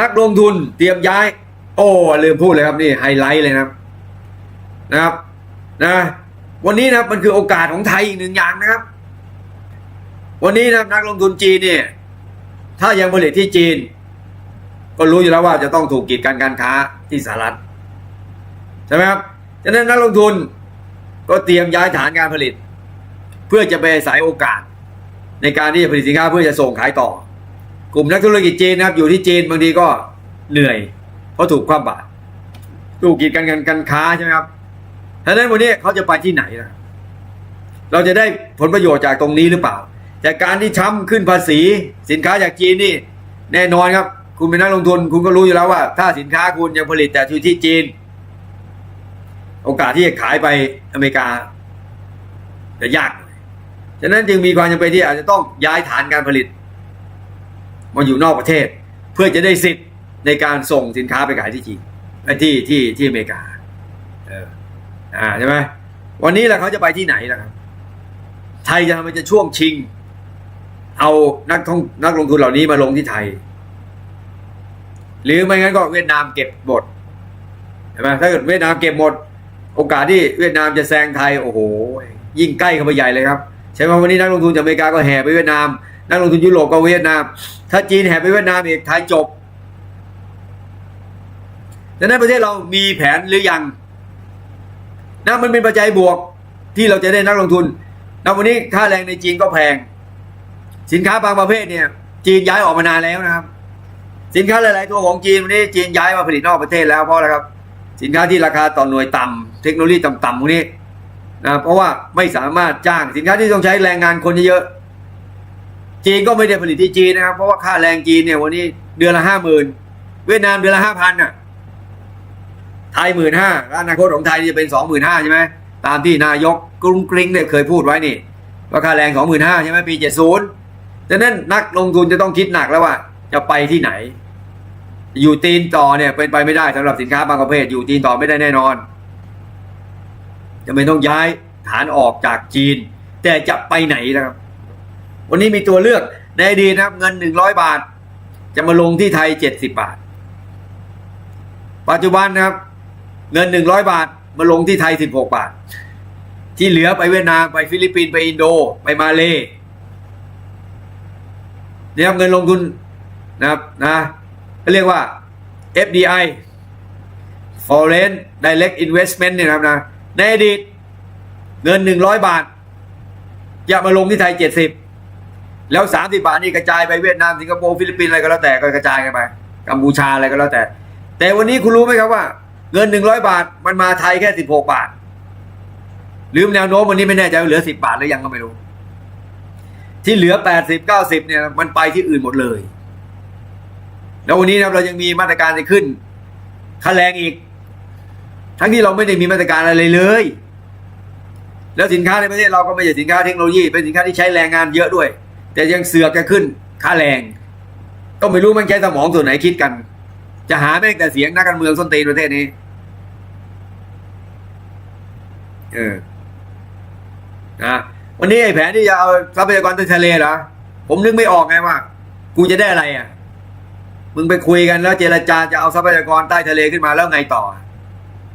นักลงทุนเตรียมย้าย โอ้ลืมพูดเลยครับนี่ไฮไลท์เลยนะครับนะครับนะวันนี้นะมันคือโอกาสของไทยอีกหนึ่งอย่างนะครับ วันนี้นะนักลงทุนจีนเนี่ยถ้ายังผลิตที่จีน ก็รู้อยู่แล้วว่าจะต้องถูกกีดกันการค้าที่สหรัฐใช่ไหมครับฉะนั้นนักลงทุนก็เตรียมย้ายฐานการผลิต เพื่อจะไปอายโอกาส ในการที่จะผลิตสินค้าเพื่อจะส่งขายต่อ กลุ่มนักธุรกิจจีนนะครับ อยู่ที่จีนบางทีก็เหนื่อย เพราะถูกความบาตรถูกกีดกันกันการค้าใช่ไหมครับฉะนั้นวันนี้เขาจะไปที่ไหนล่ะเราจะได้ผลประโยชน์จากตรงนี้หรือเปล่า จากการที่ช้ำขึ้นภาษี สินค้าจากจีนนี่ แน่นอนครับ คุณเป็นนักลงทุน คุณก็รู้อยู่แล้วว่า ถ้าสินค้าคุณยังผลิตแต่อยู่ที่จีน โอกาสที่จะขายไปอเมริกาจะยากหน่อยฉะนั้นจึงมีความจำเป็นที่อาจจะต้องย้ายฐานการผลิต มาอยู่นอกประเทศ เพื่อจะได้สิทธิ์ในการส่งสินค้าไปขายที่จีนเอ้ยที่ที่ที่อเมริกา เออ อ่าใช่ไหมวันนี้แหละเขาจะไปที่ไหนล่ะครับ ไทยจะทำไมจะช่วงชิง เอานักท่องนักลงทุนเหล่านี้มาลงที่ไทย หรือไม่งั้นก็เวียดนามเก็บหมดใช่ไหมถ้าเกิดเวียดนามเก็บหมด โอกาสที่เวียดนามจะแซงไทย โอ้โห ยิ่งใกล้เข้าไปใหญ่เลยครับ ใช่ไหมวันนี้นักลงทุนจากอเมริกาก็แห่ไปเวียดนาม นักลงทุนยุโรปก็เวียดนาม ถ้าจีนแห่ไปเวียดนามอีกไทยจบดังนั้นประเทศเรามีแผนหรือยังนะมันเป็นปัจจัยบวกที่เราจะได้นักลงทุนนะวันนี้ค่าแรงในจีนก็แพง สินค้าบางประเภทเนี่ย จีนย้ายออกมานานแล้วนะครับ สินค้าหลาย ๆ ตัวของจีนวันนี้จีนย้ายมาผลิตนอกประเทศแล้วเพราะอะไรครับ สินค้าที่ราคาต่อหน่วยต่ำเทคโนโลยีต่ำๆพวกนี้นะเพราะว่าไม่สามารถจ้างสินค้าที่ต้องใช้แรงงานคนเยอะ จีนก็ไม่ได้ผลิตที่จีนนะครับ เพราะว่าค่าแรงจีนเนี่ยวันนี้เดือนละห้าหมื่นเวียดนามเดือนละห้าพันอะไทยหมื่นห้าอนาคตของไทยจะเป็นสองหมื่นห้าใช่ไหมตามที่นายกกรุงกริงเนี่ยเคยพูดไว้นี่ว่าค่าแรงสองหมื่นห้าใช่ไหมปีเจ็ดศูนย์ดังนั้นนักลงทุนจะต้องคิดหนักแล้วว่า จะไปที่ไหน อยู่ตีนต่อเนี่ยเป็นไปไม่ได้สำหรับสินค้าบางประเภท อยู่ตีนต่อไม่ได้แน่นอนจะไม่ต้องย้ายฐานออกจากจีน แต่จะไปไหนนะครับ วันนี้มีตัวเลือกในอดีตนะครับ เงินหนึ่งร้อยบาท จะมาลงที่ไทยเจ็ดสิบบาท ปัจจุบันนะครับ เงินหนึ่งร้อยบาทมาลงที่ไทยสิบหกบาท ที่เหลือไปเวียดนามไปฟิลิปปินส์ไปอินโด ไปมาเลเนี่ยครับเงินลงทุนนะครับนะเขาเรียกว่า FDI Foreign Direct Investment เนี่ยนะครับนะในอดีตเงินหนึ่งร้อยบาท จะมาลงที่ไทยเจ็ดสิบ แล้วสามสิบบาทนี่กระจายไปเวียดนามสิงคโปร์ฟิลิปปินส์อะไรก็แล้วแต่ก็กระจายกันไปกัมพูชาอะไรก็แล้วแต่ แต่วันนี้คุณรู้ไหมครับว่า เงินหนึ่งร้อยบาทมันมาไทยแค่สิบหกบาทหรือแนวโน้มวันนี้ไม่แน่ใจเหลือสิบบาทหรือยังก็ไม่รู้ ที่เหลือแปดสิบเก้าสิบเนี่ยมันไปที่อื่นหมดเลย แล้ววันนี้นะเรายังมีมาตรการจะขึ้นค่าแรงอีก ทั้งที่เราไม่ได้มีมาตรการอะไรเลย แล้วสินค้าในประเทศเราก็ไม่ใช่สินค้าเทคโนโลยีเป็นสินค้าที่ใช้แรงงานเยอะด้วย แต่ยังเสือกจะขึ้นค่าแรง ก็ไม่รู้มันใช้สมองส่วนไหนคิดกัน จะหาแม่งแต่เสียงนักการเมืองส้นตีนประเทศนี้ เออนะวันนี้ไอ้แผนที่จะเอาทรัพยากรใต้ทะเลเหรอผมนึกไม่ออกไงว่า กูจะได้อะไรอะ มึงไปคุยกันแล้วเจรจาจะเอาทรัพยากรใต้ทะเลขึ้นมาแล้วไงต่อ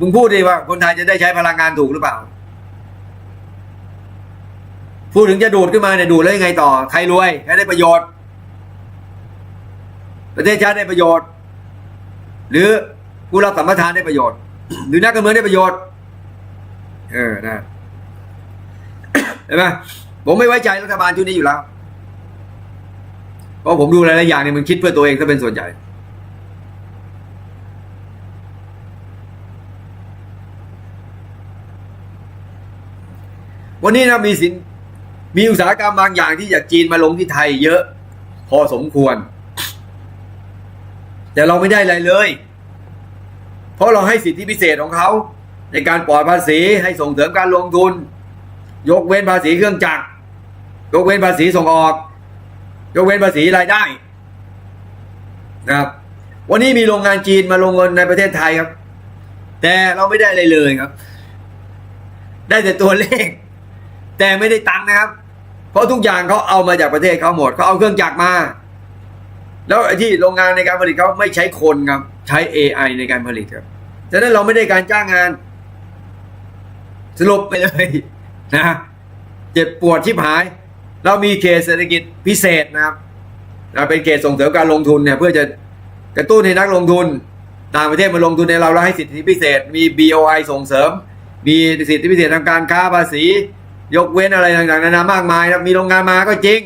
มึงพูดดิว่าคนไทยจะได้ใช้พลังงานถูกหรือเปล่า พูดถึงจะดูดขึ้นมาเนี่ยดูดแล้วยังไงต่อ ใครรวยใครได้ประโยชน์ ประเทศชาติได้ประโยชน์ หรือผู้รับสัมปทานได้ประโยชน์ หรือนักการเมืองได้ประโยชน์ เออนะเห็นไหมผมไม่ไว้ใจรัฐบาลชุดนี้อยู่แล้วเพราะผมดูหลายๆอย่างเนี่ยมันคิดเพื่อตัวเองถ้าเป็นส่วนใหญ่วันนี้นะมีสิน มีอุตสาหกรรมบางอย่างที่จากจีนมาลงที่ไทยเยอะ พอสมควร แต่เราไม่ได้อะไรเลย เพราะเราให้สิทธิพิเศษของเขา ในการปลอดภาษีให้ส่งเสริมการลงทุน ยกเว้นภาษีเครื่องจักร ยกเว้นภาษีส่งออก ยกเว้นภาษีรายได้นะครับวันนี้มีโรงงานจีนมาลงเงินในประเทศไทยครับ แต่เราไม่ได้อะไรเลยครับ ได้แต่ตัวเลข แต่ไม่ได้ตังค์นะครับ เพราะทุกอย่างเขาเอามาจากประเทศเขาหมดเขาเอาเครื่องจักรมา แล้วที่โรงงานในการผลิตเขาไม่ใช้คนครับ ใช้ AI ในการผลิตครับฉะนั้นเราไม่ได้การจ้างงาน สรุปไปเลยนะเจ็บปวดชิบหาย เรามีเขตเศรษฐกิจพิเศษนะครับเราเป็นเขตส่งเสริมการลงทุนเนี่ย เพื่อจะกระตุ้นให้นักลงทุน ต่างประเทศมาลงทุนในเราแล้วให้สิทธิพิเศษ มี BOI ส่งเสริม มีสิทธิพิเศษทางการค้าภาษี ยกเว้นอะไรต่างๆนานามากมายครับมีโรงงานมาก็จริง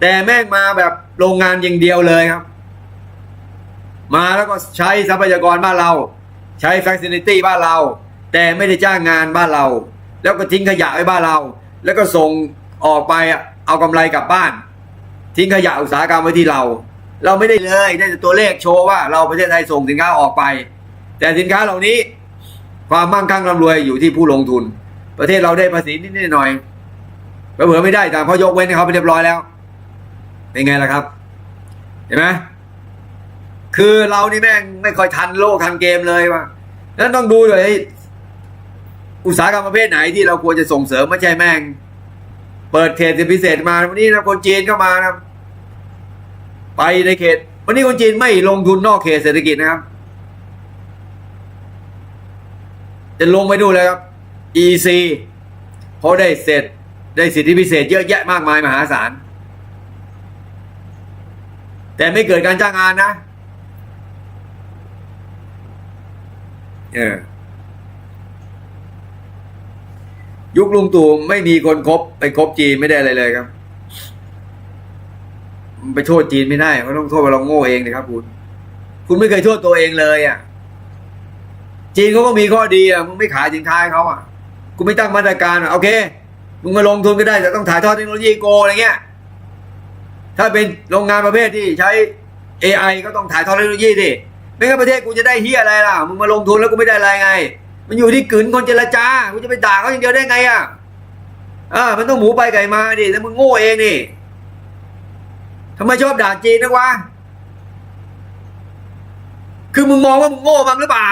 แต่แม่งมาแบบโรงงานอย่างเดียวเลยครับ มาแล้วก็ใช้ทรัพยากรบ้านเรา ใช้ facility บ้านเรา แต่ไม่ได้จ้างงานบ้านเรา แล้วก็ทิ้งขยะไว้บ้านเรา แล้วก็ส่งออกไปเอากำไรกลับบ้าน ทิ้งขยะอุตสาหกรรมไว้ที่เรา เราไม่ได้เลยได้แต่ตัวเลขโชว์ว่า เราประเทศไทยส่งสินค้าออกไป แต่สินค้าเหล่านี้ ความมั่งคั่งร่ำรวยอยู่ที่ผู้ลงทุน ประเทศเราได้ภาษีนิดหน่อยๆเผื่อไม่ได้แต่เพรายกเว้นให้เขาไปเรียบร้อยแล้ว เป็นไงล่ะครับ เห็นไหมคือเรานี่แม่งไม่ค่อยทันโลกทันเกมเลยว่ะนั้นต้องดูเลยอุตสาหกรรมประเภทไหนที่เราควรจะส่งเสริมไม่ใช่แม่ง เปิดเขตพิเศษมาวันนี้นะคนจีนเข้ามานะไปในเขต วันนี้คนจีนไม่ลงทุนนอกเขตเศรษฐกิจนะครับ จะลงไปดูเลยครับ EC เพราะได้เสร็จได้สิทธิพิเศษเยอะแยะมากมายมหาศาล แต่ไม่เกิดการจ้างงานนะเออยุคลุงตู่ไม่มีคนคบไปคบจีนไม่ได้อะไรเลยครับ ไปโทษจีนไม่ได้ก็ต้องโทษว่าเราโง่เองนะครับคุณ คุณไม่เคยโทษตัวเองเลย อะ จีนเขาก็มีข้อดีอะมึงไม่ขายสินค้าให้เขาอะ กูไม่ตั้งมาตรการอะโอเคมึงมาลงทุนก็ได้แต่ต้องถ่ายทอดเทคโนโลยีโกอะไรเงี้ย ถ้าเป็นโรงงานประเภทที่ใช้ AI ก็ต้องถ่ายทอดเทคโนโลยีดิไม่งั้นประเทศกูจะได้เฮียอะไรล่ะมึงมาลงทุนแล้วกูไม่ได้อะไรไง มันอยู่ที่กลืนคนเจรจากูจะไปด่าเขาอย่างเดียวได้ไงอะอ่ามันต้องหมูไปไก่มาดิแล้วมึงโง่เองนี่ทำไมชอบด่าจีนนักวะคือมึงมองว่ามึงโง่บ้างหรือเปล่า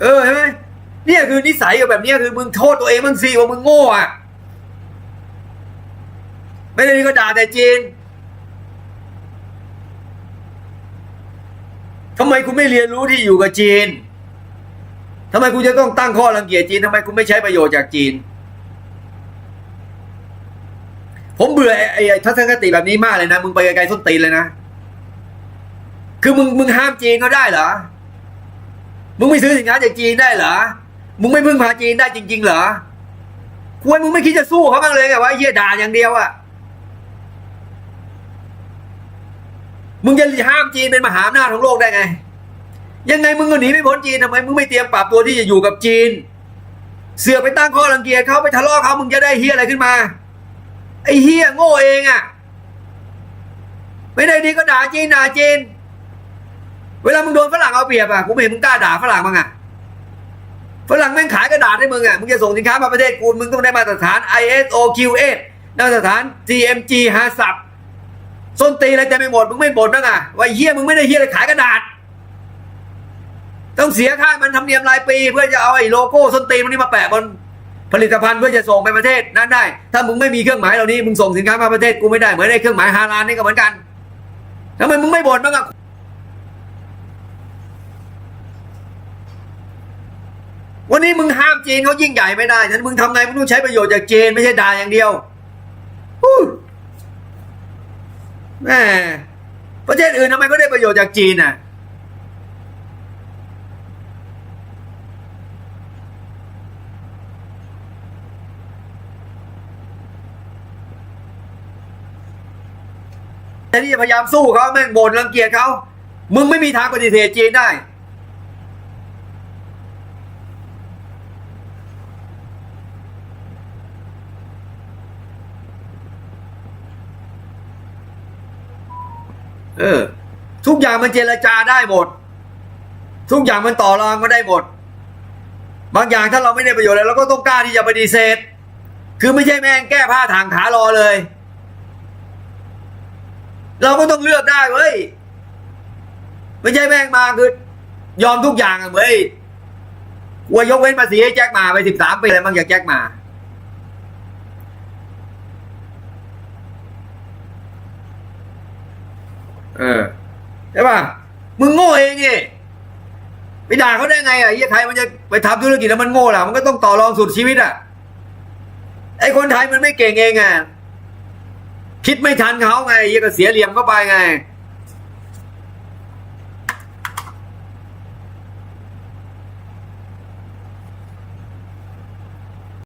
เออเห็นไหมเนี่ยคือนิสัยแบบนี้คือมึงโทษตัวเองมึงสิว่ามึงโง่อะไม่ได้นี่ก็ด่าแต่จีนทำไมคุณไม่เรียนรู้ที่อยู่กับจีนทำไมคุณจะต้องตั้งข้อรังเกียจจีนทำไมคุณไม่ใช้ประโยชน์จากจีน ผมเบื่อไอ้ทัศนคติแบบนี้มากเลยนะ มึงไปไกลๆส้นตีนเลยนะ คือมึงมึงห้ามจีนเขาได้เหรอ มึงไม่ซื้อสินค้าจากจีนได้เหรอ มึงไม่พึ่งพาจีนได้จริง ๆ เหรอควรมึงไม่คิดจะสู้เขาบ้างเลยไงวะเหี้ยด่าอย่างเดียวอะมึงจะห้ามจีนเป็นมหาอำนาจของโลกได้ไง ยังไงมึงก็หนีไม่พ้นจีนทำไมมึงไม่เตรียมปรับตัวที่จะอยู่กับจีน เสือไปตั้งข้อรังเกียจเขาไปทะเลาะเขามึงจะได้เฮียอะไรขึ้นมาไอ้เฮียโง่เองอะไม่ได้ดีก็ด่าจีนด่าจีน เวลามึงโดนฝรั่งเอาเปรียบอะกูไม่เห็นมึงกล้าด่าฝรั่งมั้งอะฝรั่งแม่งขายกระดาษให้มึงอะมึงจะส่งสินค้ามาประเทศกูมึงต้องได้มาตรฐาน ISO QA มาตรฐาน GMG ฮาสับส้นตีนอะไรแต่ไม่หมดมึงไม่บ่นบ้างอะว่าเฮียมึงไม่ได้เฮียอะไรขายกระดาษ ต้องเสียค่ามันทำเนียมรายปี เพื่อจะเอาไอ้โลโก้ส้นตีนมันนี้มาแปะบนผลิตภัณฑ์เพื่อจะส่งไปประเทศนั้นได้ ถ้ามึงไม่มีเครื่องหมายเหล่านี้มึงส่งสินค้ามาประเทศกูไม่ได้เหมือนไอ้เครื่องหมายฮาลาลนี่ก็เหมือนกันทำไมมึงไม่บ่นบ้างอะ วันนี้มึงห้ามจีนเขายิ่งใหญ่ไม่ได้ฉะนั้นมึงทำไงมึงต้องใช้ประโยชน์จากจีนไม่ใช่ด่าอย่างเดียวแม่ประเทศอื่นทำไมก็ได้ประโยชน์จากจีนน่ะแต่ที่จะพยายามสู้เขาแม่งบ่นรังเกียจเขา มึงไม่มีทางปฏิเสธจีนได้ เออ ทุกอย่างมันเจรจาได้หมด ทุกอย่างมันต่อรองก็ได้หมด บางอย่างถ้าเราไม่ได้ประโยชน์อะไรเราก็ต้องกล้าที่จะปฏิเสธ คือไม่ใช่แม่งแก้ผ้าทางขารอเลย เราก็ต้องเลือกได้เว้ยไม่ใช่แม่งมาคือยอมทุกอย่างอะเว้ยว่ายกเว้นภาษีให้แจ็คมาไปสิบสามปีอะไรบางจากแจ็คมา เออใช่ป่ะมึงโง่เองนี่ไปด่าเขาได้ไงอะไอ้ไทยมันจะไปทำธุรกิจแล้วมันโง่ล่ะมันก็ต้องต่อรองสุดชีวิตอะไอ้คนไทยมันไม่เก่งเองอะคิดไม่ทันเขาไงไอ้เหี้ยก็เสียเหลี่ยมเข้าไปไง